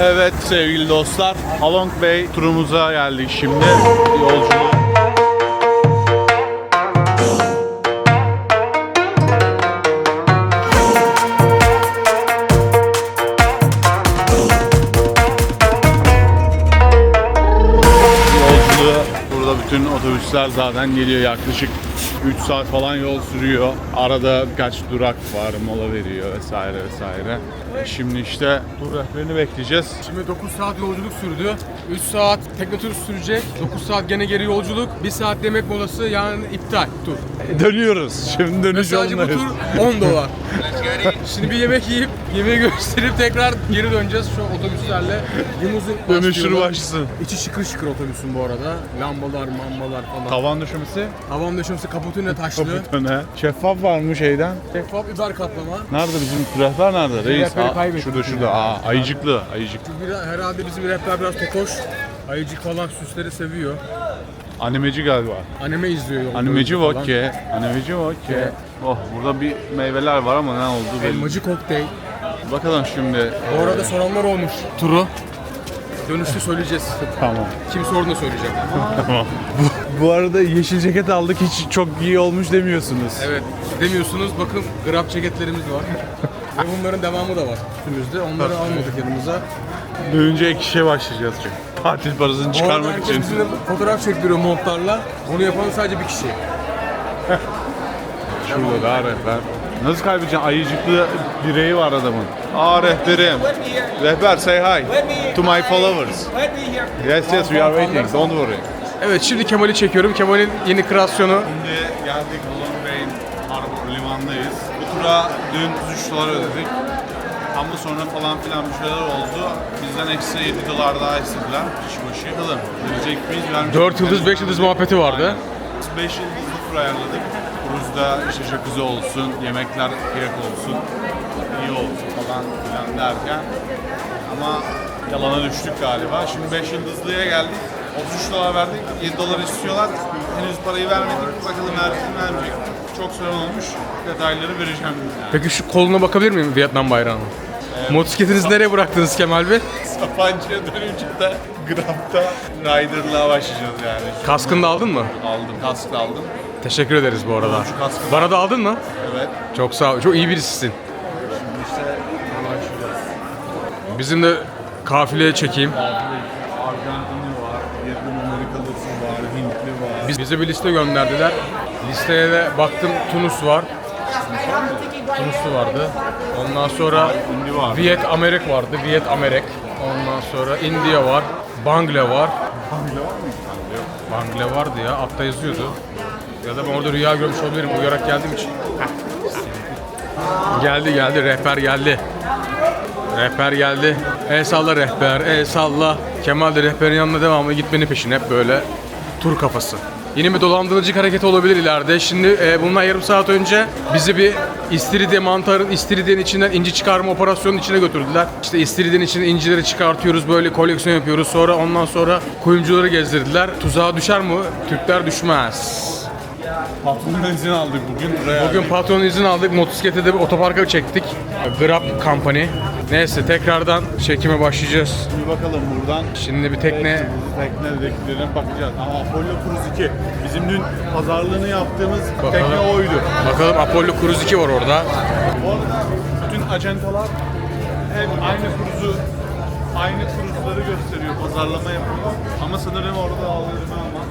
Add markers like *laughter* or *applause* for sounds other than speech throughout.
Evet sevgili dostlar, Halong Bay turumuza geldik şimdi. Yolculuğu. Bütün otobüsler zaten geliyor yaklaşık 3 saat falan yol sürüyor. Arada birkaç durak var, mola veriyor vesaire vesaire. Şimdi işte tur rehberini bekleyeceğiz. Şimdi 9 saat yolculuk sürdü. 3 saat tekne turu sürecek. 9 saat gene geri yolculuk. 1 saat yemek molası yani iptal tur. *laughs* Dönüyoruz. Şimdi Ve dönüş sadece bu tur 10 dolar. Şimdi bir yemek yiyip yemeği gösterip tekrar geri döneceğiz şu otobüslerle. Limuzin Dönüşür başlıyorlar. başlasın. İçi şıkır şıkır otobüsün bu arada. Lambalar, mambalar falan. Tavan döşemesi. Havan döşemesi kaputuyla taşlı. Öne. Şeffaf var mı şeyden? Şeffaf biber kaplama. Nerede bizim rehber nerede? Reis. rehberi Aa, kaybettik şurada şurada. Aa, ayıcıklı. Ayıcıklı. Bir, herhalde bizim rehber biraz tokoş. Ayıcık falan süsleri seviyor. Animeci galiba. Anime izliyor yolda. Animeci falan. vodka. Animeci vodka. Evet. Oh burada bir meyveler var ama ne oldu belli. Elmacı kokteyl. Bakalım şimdi. Bu arada soranlar olmuş. Turu. Dönüşte söyleyeceğiz. *laughs* Tamam. Kim sorduğunu söyleyeceğim. Tamam. bu, bu arada yeşil ceket aldık hiç çok iyi olmuş demiyorsunuz. Evet. Demiyorsunuz bakın grab ceketlerimiz var. Ve bunların devamı da var üstümüzde. Onları almadık yanımıza. Dönünce ek işe başlayacağız çünkü. Tatil parasını çıkarmak için. bizimle fotoğraf çektiriyor montlarla. Bunu yapan sadece bir kişi. Şurada da rehber. Nasıl kaybedeceksin? Ayıcıklı direği var adamın. Aa rehberim. Rehber say hi to my followers. Yes yes we are waiting. Don't worry. Evet şimdi Kemal'i çekiyorum. Kemal'in yeni kreasyonu. Şimdi geldik Long Bay Harbor limanındayız. Bu tura dün 3 dolar ödedik. Ama sonra falan filan bir şeyler oldu. Bizden ekstra 7 dolar daha istediler. Kişi başı. Bakalım. Verecek miyiz? Vermeyecek 4 miyiz? yıldız 5 yıldız muhabbeti vardı. Biz 5 yıldızlı tur ayarladık. Kruzda işte jacuzzi olsun, yemekler kıyak olsun, iyi olsun falan filan derken. Ama yalana düştük galiba. Şimdi 5 yıldızlıya geldik. 33 dolar verdik, 7 dolar istiyorlar. Henüz parayı vermedik. Bakalım verecek mi vermeyecek? Çok sorun olmuş. Detayları vereceğim. Yani. Peki şu koluna bakabilir miyim Vietnam bayrağına? Motosikletinizi nereye bıraktınız Kemal Bey? Sapancı'ya dönünce de Grab'da Rider'lığa başlayacağız yani. Kaskını da aldın mı? Aldım, kask da aldım. Teşekkür ederiz bu arada. Şu kaskı Bana da aldın mı? Evet. Çok sağ ol. Çok iyi birisisin. İşte başlayacağız. Bizim de kafileye çekeyim. Arjantinli var, Vietnam Amerikalısı var, Hintli var. Biz, bize bir liste gönderdiler. Listeye de baktım Tunus var. Tunuslu vardı. Ondan sonra Hindi var. Viet Amerik vardı. Viet Amerik. Ondan sonra India var. Bangle var. Bangle vardı ya. Altta yazıyordu. Ya da ben orada rüya görmüş olabilirim. Uyarak geldiğim için. Geldi geldi. Rehber geldi. Rehber geldi. E salla rehber, e salla. Kemal de rehberin yanına devamlı gitmenin peşine hep böyle tur kafası. Yine bir dolandırıcılık hareketi olabilir ileride. Şimdi e, bundan yarım saat önce bizi bir istiridye mantarın istiridyenin içinden inci çıkarma operasyonunun içine götürdüler. İşte istiridyenin içinden incileri çıkartıyoruz böyle koleksiyon yapıyoruz. Sonra ondan sonra kuyumcuları gezdirdiler. Tuzağa düşer mi? Türkler düşmez. Patronun izin aldık bugün. Buraya Bugün patron izin aldık. Motosiklete de bir otoparka çektik. Grab Company. Neyse tekrardan çekime başlayacağız. bir bakalım buradan. Şimdi bir tekne Teknedekilerine bakacağız. Ama Apollo Cruise 2. Bizim dün pazarlığını yaptığımız tekne oydu. Bakalım Apollo Cruise 2 var orada. Bu arada bütün ajantalar hep aynı cruise'u aynı cruise'ları gösteriyor, pazarlama yapıyor. Ama sanırım orada algoritma ama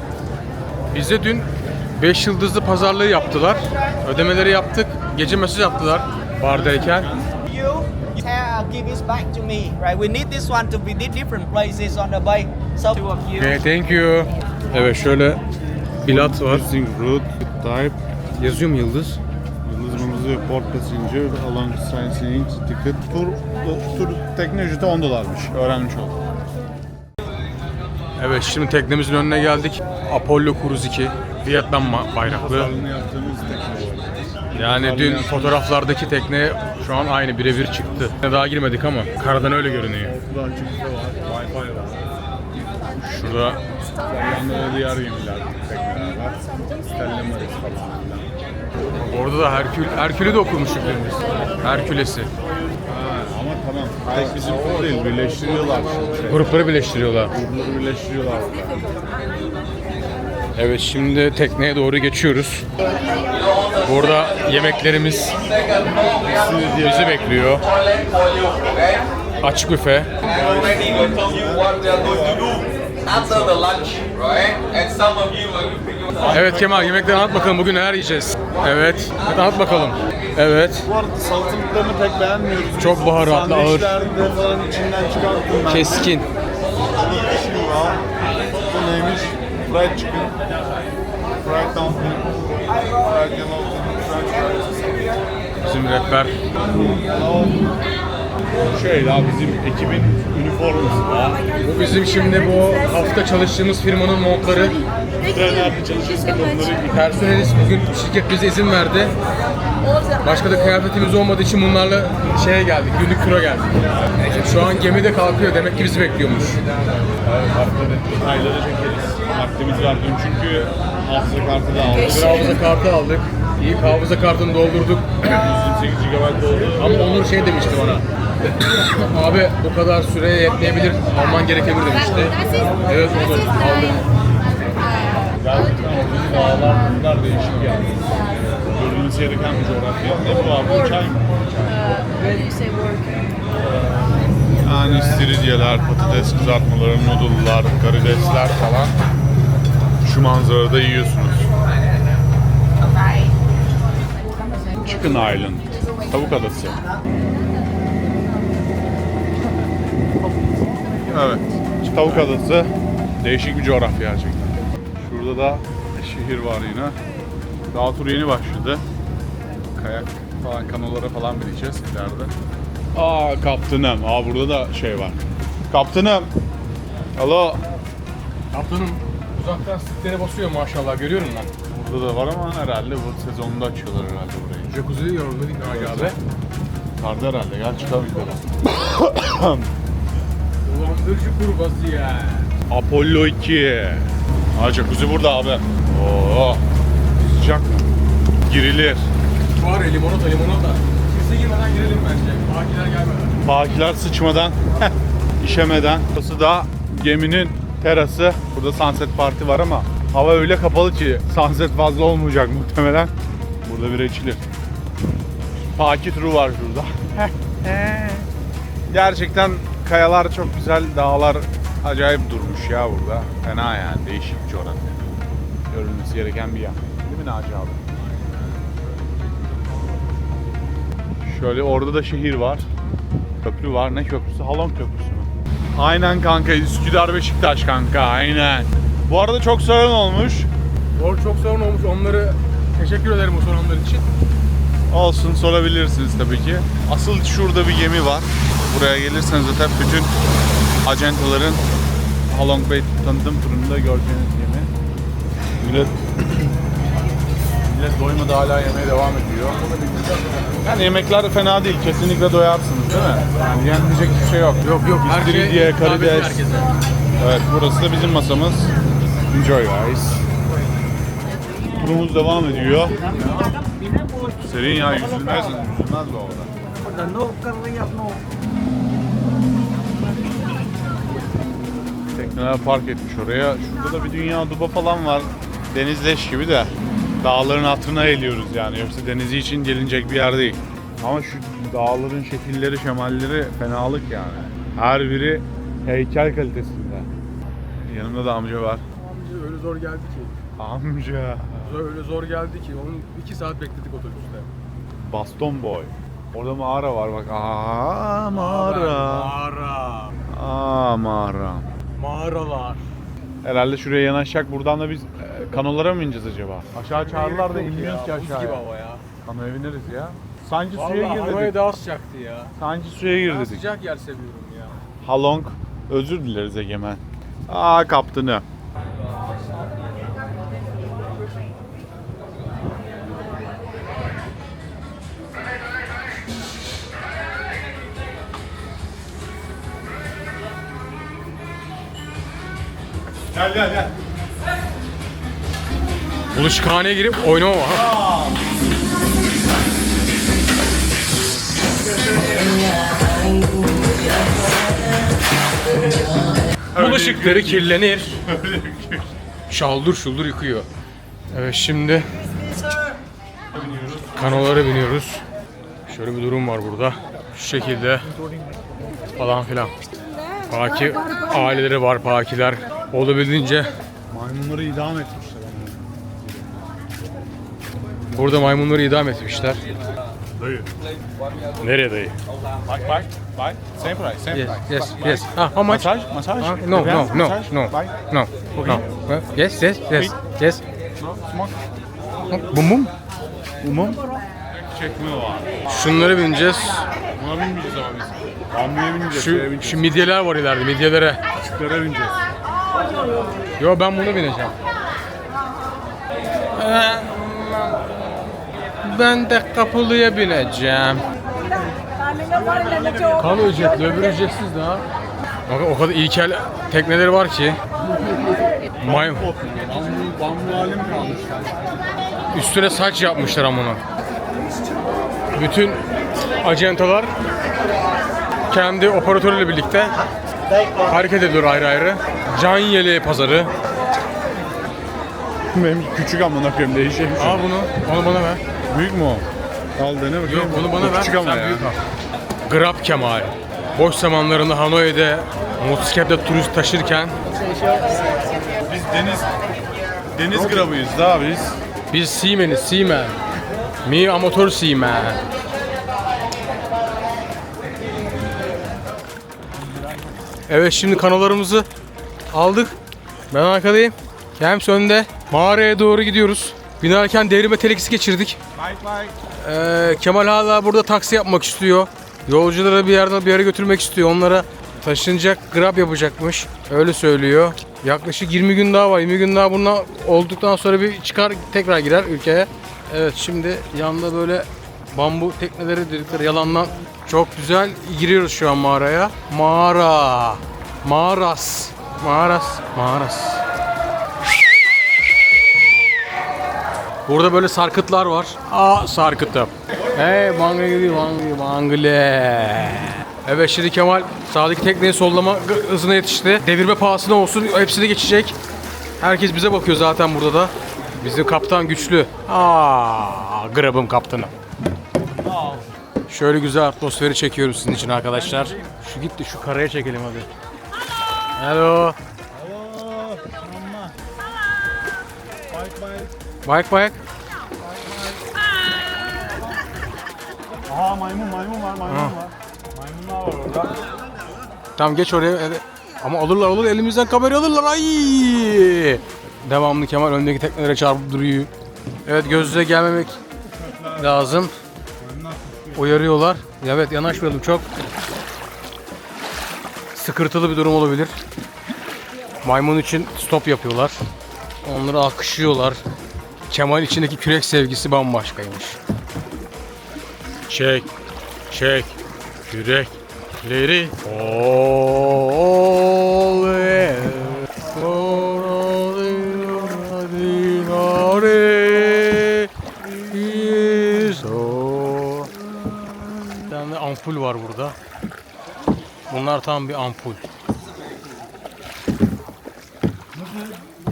Bize dün 5 yıldızlı pazarlığı yaptılar. Ödemeleri yaptık. Gece mesaj attılar bardayken. you give it back to me right we need this one to visit different places on the bay so two of you Okay, thank you. Evet şöyle bilat var. Passing route type Yazıyor mu yıldız? Yıldızımızı port passenger along sightseeing ticket tur tur tekne ücreti 10 dolarmış. Öğrenmiş oldum. Evet şimdi teknemizin önüne geldik. Apollo Cruise 2. Vietnam bayraklı. Yani dün fotoğraflardaki tekne şu an aynı birebir çıktı. Daha girmedik ama karadan öyle görünüyor. Şurada diğer gemiler, tekneler var. Orada da Herkül Herkül'ü de okumuştuk biz. Herkülesi. Ama tamam. Tek bizim değil, birleştiriyorlar. Grupları birleştiriyorlar. grupları birleştiriyorlar. Evet şimdi tekneye doğru geçiyoruz. Burada yemeklerimiz bizi bekliyor. Açık büfe. Evet Kemal yemekleri anlat bakalım bugün neler yiyeceğiz. Evet anlat bakalım. Evet Bu arada salatalıklarını pek beğenmiyoruz. Çok baharatlı, ağır. Falan içinden çıkarttım ben. keskin. Bu neymiş? Fried chicken. Bizim rehber. Şey ya bizim ekibin üniforması da. Bu bizim şimdi bu hafta çalıştığımız firmanın montları. Nerede çalışıyorsak onları Personeliz bugün şirket bize izin verdi. Başka da kıyafetimiz olmadığı için bunlarla şeye geldik, günlük tura geldik. Şu an gemide kalkıyor, demek ki bizi bekliyormuş. Detayları çekeriz. Vaktimiz var dün çünkü hafıza kartı da aldık. Bir hafıza kartı aldık. İyi hafıza kartını doldurduk. 128 GB oldu. Ama Onur şey demişti bana. Abi bu kadar süreye yetmeyebilir, alman gerekebilir demişti. Evet Onur aldık. Gerçekten dağlar bunlar değişik yani. Görülmesi gereken bir coğrafya. Ne bu abi? Çay mı? Say work? Yani istiridyeler, patates kızartmaları, noodle'lar, karidesler falan. Şu manzarada yiyorsunuz. Chicken Island. Tavuk adası. Evet. Tavuk adası. Değişik bir coğrafya gerçekten. Şurada da şehir var yine. Dağ turu yeni başladı. Kayak falan kanolara falan bineceğiz ileride. Aa kaptanım. Aa burada da şey var. Kaptanım. Alo. Kaptanım uzaktan stiklere basıyor maşallah görüyorum ben. Burada da var ama herhalde bu sezonda açıyorlar herhalde burayı. Jacuzzi'yi yorumladık Naci abi. Karda herhalde. Gel çıkalım yukarı. *coughs* Dolandırıcı kurbası ya. Apollo 2. Aa jacuzzi burada abi. Oo. Sıcak mı? Girilir. Var ya limonata limonata. Kimse girmeden girelim bence. Makiler gelmeden. Fakiler sıçmadan, *laughs* işemeden. Burası da geminin terası. Burada sunset parti var ama hava öyle kapalı ki sunset fazla olmayacak muhtemelen. Burada bira içilir. Paki turu var şurada. *laughs* Gerçekten kayalar çok güzel, dağlar acayip durmuş ya burada. Fena yani, değişik bir coğrafya. Görülmesi gereken bir yer. Değil mi Naci abi? Şöyle orada da şehir var. Köprü var. Ne köprüsü? Halon Köprüsü mü? Aynen kanka. Üsküdar Beşiktaş kanka. Aynen. Bu arada çok sorun olmuş. Doğru çok sorun olmuş. Onları teşekkür ederim o soranlar için. Olsun sorabilirsiniz tabii ki. Asıl şurada bir gemi var. Buraya gelirseniz zaten bütün acentaların Halong Bay tanıtım turunda göreceğiniz gemi. Millet Millet doymadı hala yemeye devam ediyor. Yani yemekler fena değil. Kesinlikle doyarsınız değil mi? Yani yenilecek hiçbir şey yok. Yok yok. Her şey İstiridye, hitap ediyor karides. herkese. Evet burası da bizim masamız. Enjoy guys. Turumuz devam ediyor. Serin ya yüzülmez, yüzülmez bu havada. Tekneler park etmiş oraya. Şurada da bir dünya duba falan var. Deniz leş gibi de. Dağların hatırına eğiliyoruz yani. Yoksa denizi için gelinecek bir yer değil. Ama şu dağların şekilleri, şemalleri fenalık yani. Her biri heykel kalitesinde. Yanımda da amca var. Amca öyle zor geldi ki. Amca. Öyle zor geldi ki. Onun iki saat bekledik otobüste. Baston boy. Orada mağara var bak. Aa mağara. Mağara. Aa mağara. Mağaralar. Herhalde şuraya yanaşacak. Buradan da biz kanolara mı ineceğiz acaba? Aşağı çağırırlar da inmiyoruz ki Buz gibi aşağıya. hava ya. Kanoya bineriz ya. Sanki suya Vallahi gir havaya dedik. daha sıcaktı ya. Sanki suya gir Ben dedik. sıcak yer seviyorum ya. Halong. Özür dileriz Egemen. Aa kaptanı. Gel gel gel. Bulaşıkhaneye girip oynama var. Bulaşıkları kirlenir. Şaldur şuldur yıkıyor. Evet şimdi kanolara biniyoruz. Şöyle bir durum var burada. Şu şekilde falan filan. Paki aileleri var pakiler. Olabildiğince Maymunları idam ama. Burada maymunları idam etmişler. Dayı. Nereye dayı? Bak bak bak. Same price, same Yes, price. yes, yes. Ah, how much? Masaj, masaj. Ah, no, no, no, no, no, no. Yes, yes, yes, yes. No, smoke. Bum bum. Umum. Çekmiyor var. Şunları bineceğiz. Buna binmeyeceğiz ama biz. Bambuya bineceğiz. Şu, bineceğiz. şu midyeler var ileride, midyelere. Küçüklere bineceğiz. Yo ben buna bineceğim. Ben de kapılıya bineceğim. Kan ücretli, öbür ücretsiz daha. Bak o kadar ilkel tekneleri var ki. May Bambu, bambu hali mi kalmış? üstüne saç yapmışlar amına. Bütün acentalar kendi operatörüyle birlikte hareket ediyor ayrı ayrı. Can yeleği pazarı. Benim küçük amına koyayım değişik. Al bunu, onu bana ver. Büyük mü o? Al dene bakayım. Yok onu bana ver. Küçük ama sen ya. büyük al. Grab Kemal. Boş zamanlarında Hanoi'de motosikletle turist taşırken Biz deniz deniz grabıyız daha biz. biz Seaman'iz, Seaman. Mi amatör Seaman. Evet şimdi kanolarımızı aldık. Ben arkadayım. Kems önde. Mağaraya doğru gidiyoruz. Binerken devrime telekisi geçirdik. Bye. Ee, Kemal hala burada taksi yapmak istiyor. Yolcuları bir yerden bir yere götürmek istiyor. Onlara taşınacak, grab yapacakmış. Öyle söylüyor. Yaklaşık 20 gün daha var. 20 gün daha bundan olduktan sonra bir çıkar tekrar girer ülkeye. Evet şimdi yanında böyle bambu tekneleri dedikleri yalandan çok güzel giriyoruz şu an mağaraya. Mağara. Mağaras. Mağaras. Mağaras. Burada böyle sarkıtlar var. Aa sarkıtım. Hey mangı gibi mangı mangle. Evet şimdi Kemal sağdaki tekneyi sollama hızına yetişti. Devirme pahasına olsun hepsi de geçecek. Herkes bize bakıyor zaten burada da. Bizim kaptan güçlü. Aa, grabım kaptanı. Şöyle güzel atmosferi çekiyorum sizin için arkadaşlar. Şu gitti şu karaya çekelim hadi. Hello. Bayık bayık. Aha maymun maymun var maymun var. Maymunlar var orada. Tamam geç oraya. Hadi. Ama alırlar alır elimizden kamera alırlar. Ay! Devamlı Kemal öndeki teknelere çarpıp duruyor. Evet gözle gelmemek lazım. Uyarıyorlar. Evet yanaşmayalım çok. Sıkırtılı bir durum olabilir. Maymun için stop yapıyorlar. Onları alkışlıyorlar. Kemal içindeki kürek sevgisi bambaşkaymış. Çek, çek, kürek, leri. Ole, ordinare, iso. Bir tane ampul var burada. Bunlar tam bir ampul.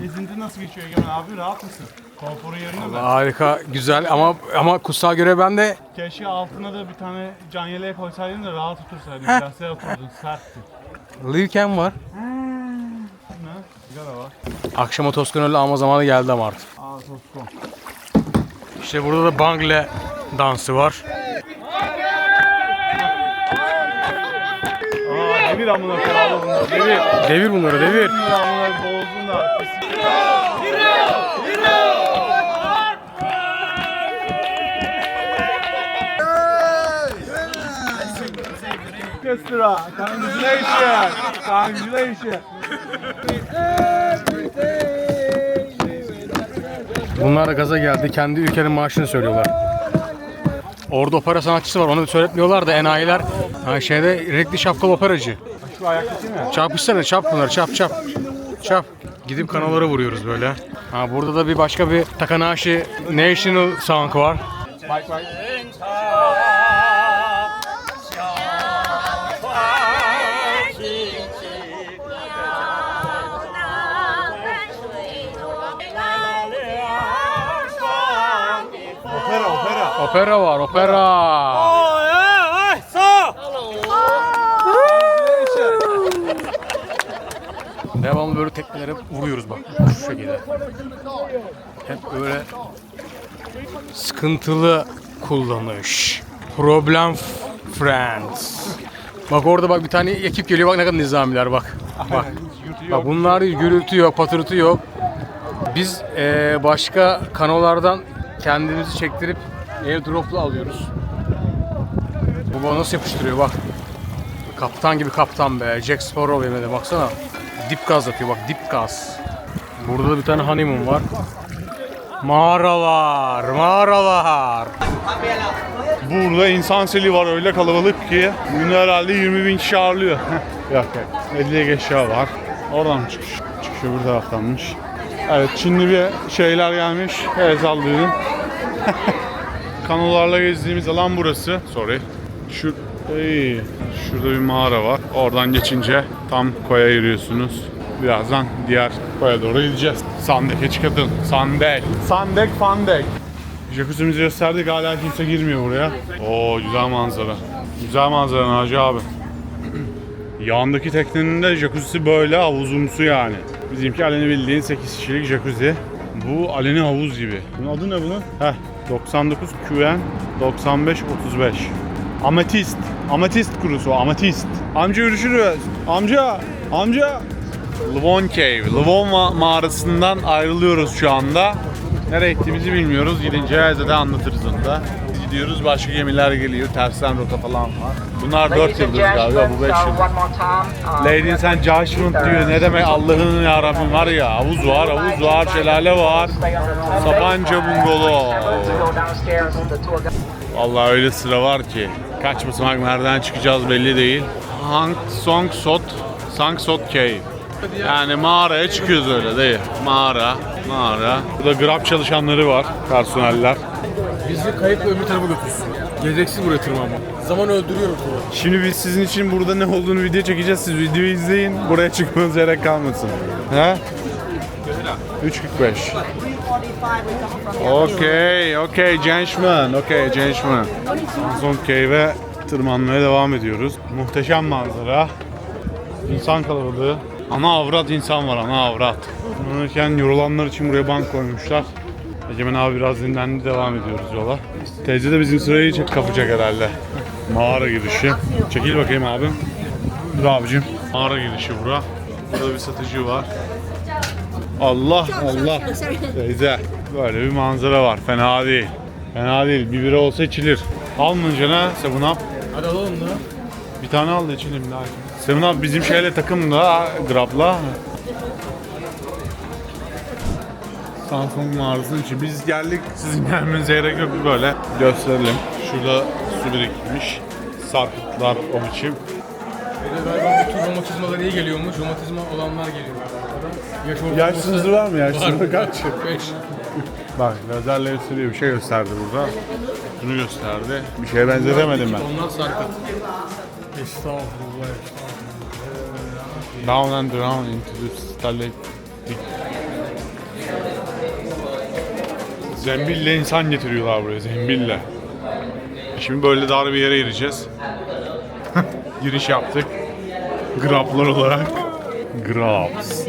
Gezinti nasıl geçiyor Egemen abi rahat mısın? Konforu yerine mi? Harika, güzel ama ama kutsağa göre ben de Keşke altına da bir tane can yeleği koysaydın da rahat otursaydın. Plastiğe oturdun sertti. Lilken var. Ne? Sigara var. Akşama Toskanöl'ü alma zamanı geldi ama artık. Aa soskon. İşte burada da Bangle dansı var. Aa devir amına koyalım bunlar. Devir. Devir bunları devir. Devir amına bozdun da. Orchestra, congratulations, congratulations. Bunlar da gaza geldi. Kendi ülkenin marşını söylüyorlar. Orada opera sanatçısı var. Onu da söyletmiyorlar da enayiler. Ha, şeyde renkli şapkalı operacı. Şu ayaktaki mi? Çarpışsana çarp bunları çarp çarp. Çarp. Gidip kanallara vuruyoruz böyle. Ha, burada da bir başka bir Takanashi National Song var. Bak bak. Opera var, opera. Devamlı böyle tekmelere vuruyoruz bak. Şu şekilde. Hep böyle sıkıntılı kullanış. Problem friends. Bak orada bak bir tane ekip geliyor bak ne kadar nizamiler bak. Bak. Bak bunlar gürültü yok, patırtı yok. Biz eee, başka kanallardan kendimizi çektirip airdrop'la alıyoruz. Bu bana nasıl yapıştırıyor bak. Kaptan gibi kaptan be. Jack Sparrow yemin ederim baksana. Dip gaz yapıyor bak dip gaz. Burada da bir tane honeymoon var. Mağaralar, mağaralar. Burada insan seli var öyle kalabalık ki bugün herhalde 20 bin kişi ağırlıyor. yok yok 50'ye geçiyor var. Oradan çıkış? Çıkışı bu taraftanmış. Evet Çinli bir şeyler gelmiş. El sallıyordum. *laughs* Kanolarla gezdiğimiz alan burası. Sorry. Şu, Ey, şurada bir mağara var. Oradan geçince tam koya yürüyorsunuz. Birazdan diğer koya doğru gideceğiz. Sandek'e çıkatın. Sandek. Sandek Fandek. Jacuzzi'mizi gösterdik hala kimse girmiyor buraya. Oo güzel manzara. Güzel manzara Naci abi. Yandaki teknenin de jacuzzi böyle havuzumsu yani. Bizimki Aleni bildiğin 8 kişilik jacuzzi. Bu Aleni havuz gibi. Bunun adı ne bunun? Heh 99 QN 95 35. Ametist. Ametist kurusu ametist. Amca görüşürüz. Amca. Amca. Livon Cave. Livon ma- mağarasından ayrılıyoruz şu anda. Nereye gittiğimizi bilmiyoruz. Gidince size de anlatırız onu da. Gidiyoruz başka gemiler geliyor. Tersten rota falan var. Bunlar 4 yıldız galiba bu 5 yıldız. Ladies and Judgment diyor. Ne demek Allah'ın ya Rabbim var ya. Havuz var, havuz var, şelale var. Sapanca Bungalow. Vallahi öyle sıra var ki. Kaç basamak nereden çıkacağız belli değil. Hang Song Sot, Sang Sot Cave. Yani mağaraya çıkıyoruz öyle değil. Mağara, mağara. Burada grab çalışanları var, personeller. Bizi kayıkla öbür tarafa götürsün. Gereksiz buraya tırmanma. Zaman öldürüyorum turu. Şimdi biz sizin için burada ne olduğunu video çekeceğiz. Siz videoyu izleyin. Buraya çıkmanız gerek kalmasın. He? 3.45. Okey, okey gentlemen. Okey gentlemen. Son Cave'e tırmanmaya devam ediyoruz. Muhteşem manzara. İnsan kalabalığı. Ana avrat insan var, ana avrat. Tırmanırken yorulanlar için buraya bank koymuşlar. Egemen abi biraz dinlendi, devam ediyoruz yola. Teyze de bizim sırayı çek kapacak herhalde. Mağara girişi. Çekil bakayım abim. Dur abicim. Mağara girişi bura. Burada bir satıcı var. Allah Allah. Teyze. Böyle bir manzara var. Fena değil. Fena değil. Bir bira olsa içilir. Almayınca ne? Seven Up. Hadi alalım da. Bir tane al da içelim. Seven Up bizim şeyle takımla, Grab'la. Samsung mağarasının için biz geldik. Sizin gelmenize gerek yok böyle. Gösterelim. Şurada su birikmiş. Sarkıtlar o biçim. De galiba bu tür romatizmalar iyi geliyormuş. Romatizma olanlar geliyor. Yaş ortalaması Yaş sınırı var mı? Yaş sınırı kaç? 45. *laughs* Bak lazerle gösteriyor. Bir şey gösterdi burada. Bunu gösterdi. Bir şeye benzetemedim ben. Onlar sarkıt. Estağfurullah. Down and down into the stalactite. Zembille insan getiriyorlar buraya, zembille. Şimdi böyle dar bir yere gireceğiz. *laughs* Giriş yaptık. Grablar olarak. Grabs.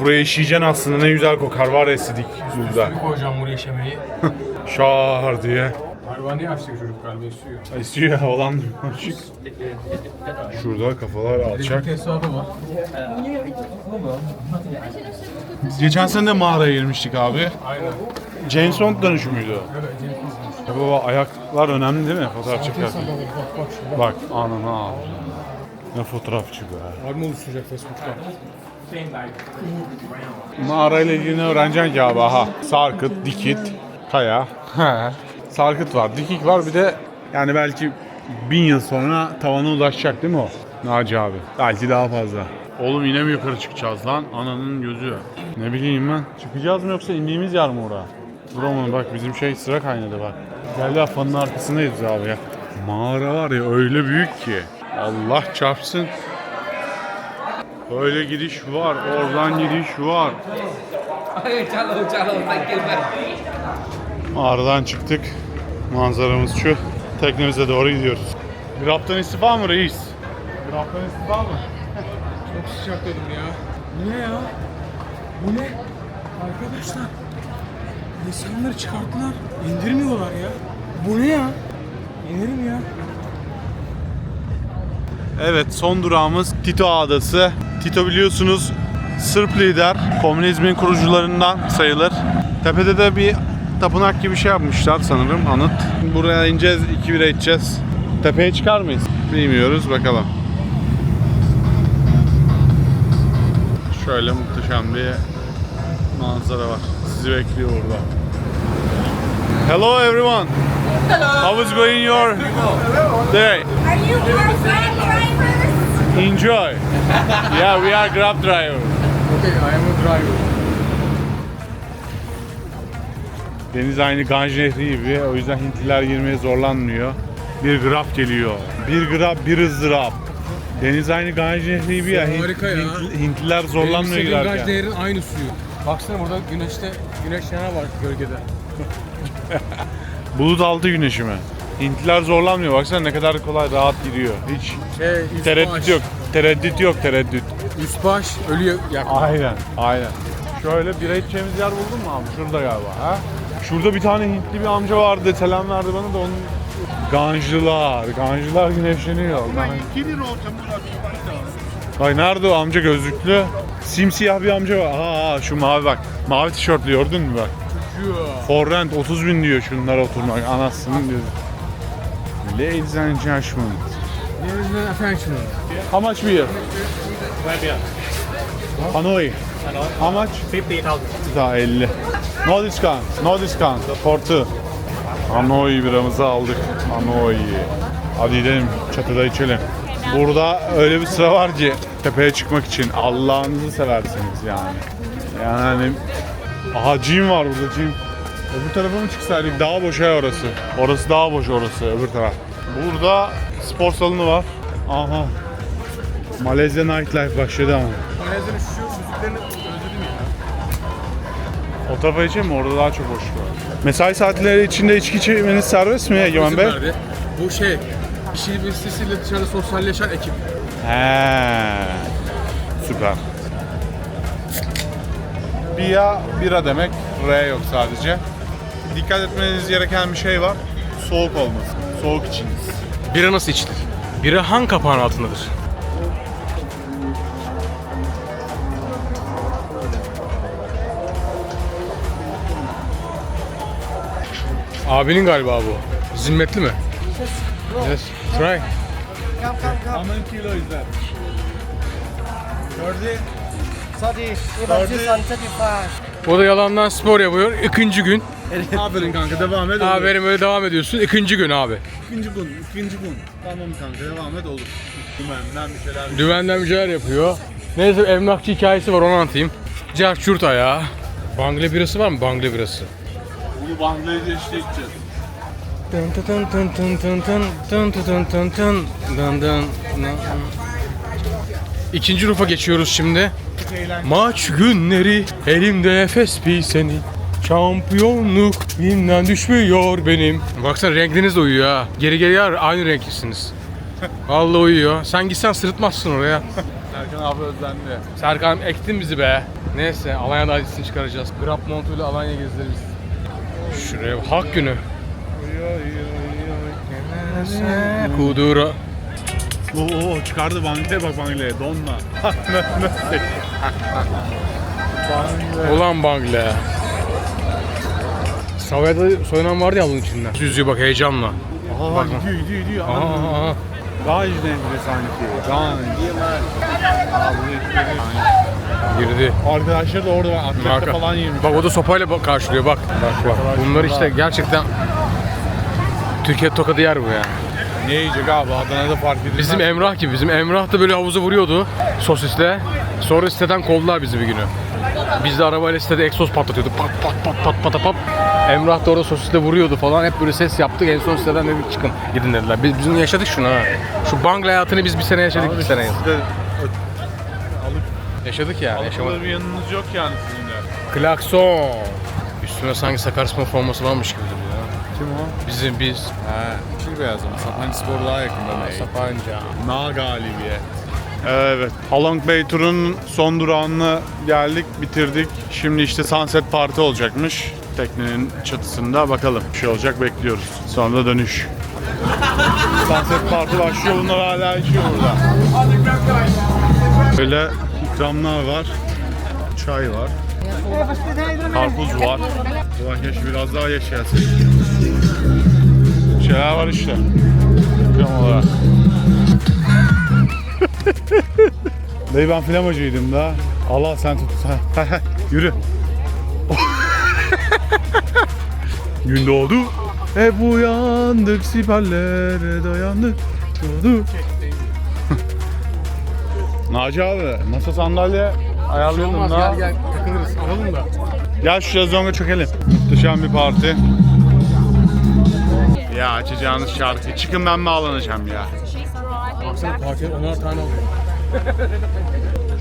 Buraya işeyeceksin aslında ne güzel kokar var ya sidik koyacağım buraya şemeyi. *laughs* Şar diye. Hayvani yaşlı çocuk galiba istiyor. Esiyor ya olan açık. Şurada kafalar alçak. Bir hesabı var. Geçen sene de mağaraya girmiştik abi. Aynen. James Bond dönüşü müydü? o? Evet, James Bond. Baba ayaklar önemli değil mi fotoğraf çekerken? Bak bak şu. Bak anana abi. Ne fotoğrafçı be. Var mı oluşturacak Facebook'ta? Mağara ile ilgili ne öğreneceksin ki abi? Aha. Sarkıt, dikit, kaya. Sarkıt var, dikik var bir de yani belki bin yıl sonra tavana ulaşacak değil mi o? Naci abi. Belki daha fazla. Oğlum yine mi yukarı çıkacağız lan? Ananın gözü. Ne bileyim ben. Çıkacağız mı yoksa indiğimiz yer mi oraya? Buramın bak bizim şey sıra kaynadı bak. Gel ya fanın arkasındayız abi ya. Mağara var ya öyle büyük ki. Allah çarpsın. Öyle giriş var, oradan giriş var. Mağaradan çıktık. Manzaramız şu. Teknemize doğru gidiyoruz. Haftan istifa mı reis? Haftan istifa mı? *laughs* Çok sıcak dedim ya. Bu ne ya? Bu ne? Arkadaşlar. İnsanları çıkarttılar. İndirmiyorlar ya. Bu ne ya? İnerim ya. Evet son durağımız Tito Adası. Tito biliyorsunuz Sırp lider, komünizmin kurucularından sayılır. Tepede de bir tapınak gibi bir şey yapmışlar sanırım anıt. Buraya ineceğiz, iki bira içeceğiz. Tepeye çıkar mıyız? Bilmiyoruz bakalım. Şöyle muhteşem bir manzara var. Sizi bekliyor orada. Hello everyone. Hello. How is going your day? Are you friend drivers? Enjoy. *laughs* yeah, we are Grab driver. Okay, I am a driver. Deniz aynı Ganj Nehri gibi. O yüzden Hintliler girmeye zorlanmıyor. Bir grab geliyor. Bir grab, bir ızdırap. Deniz aynı Ganj Nehri gibi ya. Hint- Harika ya. Hint- Hintliler zorlanmıyor Benim istediğim girerken. değerin aynı suyu. Baksana burada güneşte güneş yana var gölgede. *laughs* Bulut altı güneşi mi? Hintliler zorlanmıyor. Baksana ne kadar kolay rahat giriyor. Hiç Şey, üst tereddüt baş. yok. Tereddüt yok, tereddüt. Üst baş ölüyor yakın. Aynen, aynen. Şöyle bira içeceğimiz yer buldun mu abi? Şurada galiba ha? Şurada bir tane Hintli bir amca vardı. Selam verdi bana da onun Ganjlılar, Ganjlılar güneşleniyor. Ay nerede o amca gözlüklü? Simsiyah bir amca var. Aa, şu mavi bak. Mavi tişörtlü gördün mü bak. For rent 30 bin diyor şunlara oturmak. Anasının diyor. Ladies and gentlemen. Affection. How much beer? Hanoi. How much? 50,000. Daha 50. No discount. No discount. For two. Hanoi biramızı aldık. Hanoi. Hadi gidelim çatıda içelim. Burada öyle bir sıra var ki tepeye çıkmak için Allah'ınızı seversiniz yani. Yani aha cim var burada cim. Öbür tarafa mı çıksaydık? Daha boş ya orası. Orası daha boş orası öbür taraf. Burada spor salonu var. Aha. Malezya Nightlife başladı ama. Malezya'nın şu müziklerini özledim ya. O tarafa için mi? Orada daha çok boş var. Mesai saatleri içinde içki içmeniz serbest mi Egemen Bey? verdi. Bu şey, bir şey birisiyle dışarıda sosyalleşen ekip. He. Süper. Bia, bira demek. R yok sadece. Dikkat etmeniz gereken bir şey var. Soğuk olması. Soğuk içiniz. Bira nasıl içilir? Bira hangi kapağın altındadır? Abinin galiba bu. Zimmetli mi? Yes. Try. How many kilo is that? 30? Sorry, if this on 35. O da yalandan spor yapıyor. İkinci gün. Aferin kanka devam et. Abi benim öyle devam ediyorsun. İkinci gün abi. İkinci gün, ikinci gün. Tamam kanka devam et olur. Dümenden bir şeyler. Düvenden bir şeyler yapıyor. Neyse emlakçı hikayesi var onu anlatayım. Cart çurt ayağı. Bangle birası var mı? Bangle birası. Bunu Bangladeş'te içeceğiz. Tın tı tın tın tın tın tın tın tı tın tın tın dın dın dın. İkinci rufa geçiyoruz şimdi. Maç günleri elimde Efes seni. Şampiyonluk elimden düşmüyor benim. Baksana renkleriniz de uyuyor ha. Geri geri yar aynı renklisiniz. Vallahi uyuyor. Sen gitsen sırıtmazsın oraya. Serkan abi özlendi. Serkan ektin bizi be. Neyse Alanya'da acısını çıkaracağız. Grab montuyla Alanya gezdiririz. Şuraya bak. Hak günü. Kudura. Oo çıkardı Bangladeş'e bak Bangladeş'e donma. *laughs* Ulan Bangle. Savaş'ta soyunan vardı ya bunun içinden. Yüzüyor bak heyecanla. Aa gidiyor gidiyor gidiyor. Aa, aa, aa. Ganj nehri sanki. Ganj. Girdi. Arkadaşlar da orada var. Atletle falan yemiş. bak o da sopayla bak- karşılıyor bak. Bak bak. Bunlar işte gerçekten Türkiye tokadı yer bu ya. Ne yiyecek abi? Adana'da fark edilmez. Bizim Emrah gibi. Bizim Emrah da böyle havuza vuruyordu sosisle. Sonra siteden kovdular bizi bir günü. Biz de arabayla sitede egzoz patlatıyorduk. Pat pat pat pat pat pat. Emrah da orada sosisle vuruyordu falan. Hep böyle ses yaptık. En son siteden dedik çıkın. Gidin dediler. Biz bizim yaşadık şunu ha. Şu Bangla hayatını biz bir sene yaşadık. Bir sene. Sizde Yaşadık yani. Yaşamadık. bir yanınız yok yani sizin de. Klakson. Üstüne sanki Sakaryaspor forması varmış gibi duruyor. Kim o? Bizim biz. He, Yeşil beyaz ama Sapanca Spor daha yakın bana. Sapanca. Na galibiyet. Evet. Halong Bay turun son durağını geldik, bitirdik. Şimdi işte Sunset Party olacakmış. Teknenin çatısında bakalım. Bir şey olacak bekliyoruz. Sonra da dönüş. Sunset Party başlıyor. Bunlar hala içiyor burada. Böyle ikramlar var. Çay var. Karpuz var. Ulan keşke biraz daha yaşayasın. Şeyler var işte. İkram olarak. *laughs* Dayı ben flamacıydım da. Allah sen tut. *laughs* Yürü. *laughs* Gün doğdu. Hep uyandık siperlere dayandık. Doğdu. Naci abi masa sandalye ayarlayalım da. takılırız. Alalım da. Gel şu şezlonga çökelim. Muhteşem bir parti. Ya açacağınız şarkı. Çıkın ben bağlanacağım ya. Baksana parti onar tane alıyor.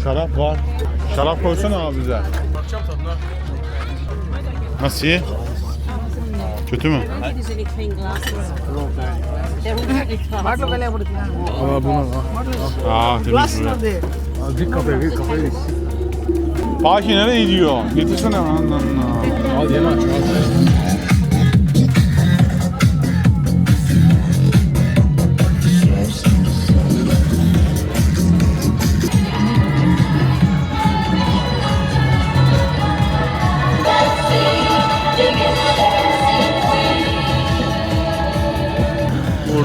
Şarap var. Şarap koysana abi bize. Bakacağım tadına. Nasıl really clean. Aa buna Aa temiz bu. Dik kafaya dik kafaya dik. Fatih nereye gidiyor? Getirsene lan lan lan.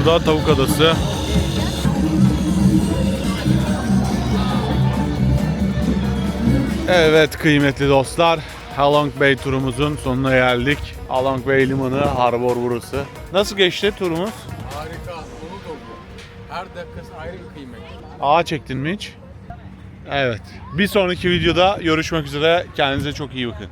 Burada tavuk adası. Evet kıymetli dostlar. Halong Bay turumuzun sonuna geldik. Halong Bay Limanı, harbor burası. Nasıl geçti turumuz? Harika. Dolu dolu. Her dakikası ayrı bir kıymet. Ağa çektin mi hiç? Evet. Bir sonraki videoda görüşmek üzere. Kendinize çok iyi bakın.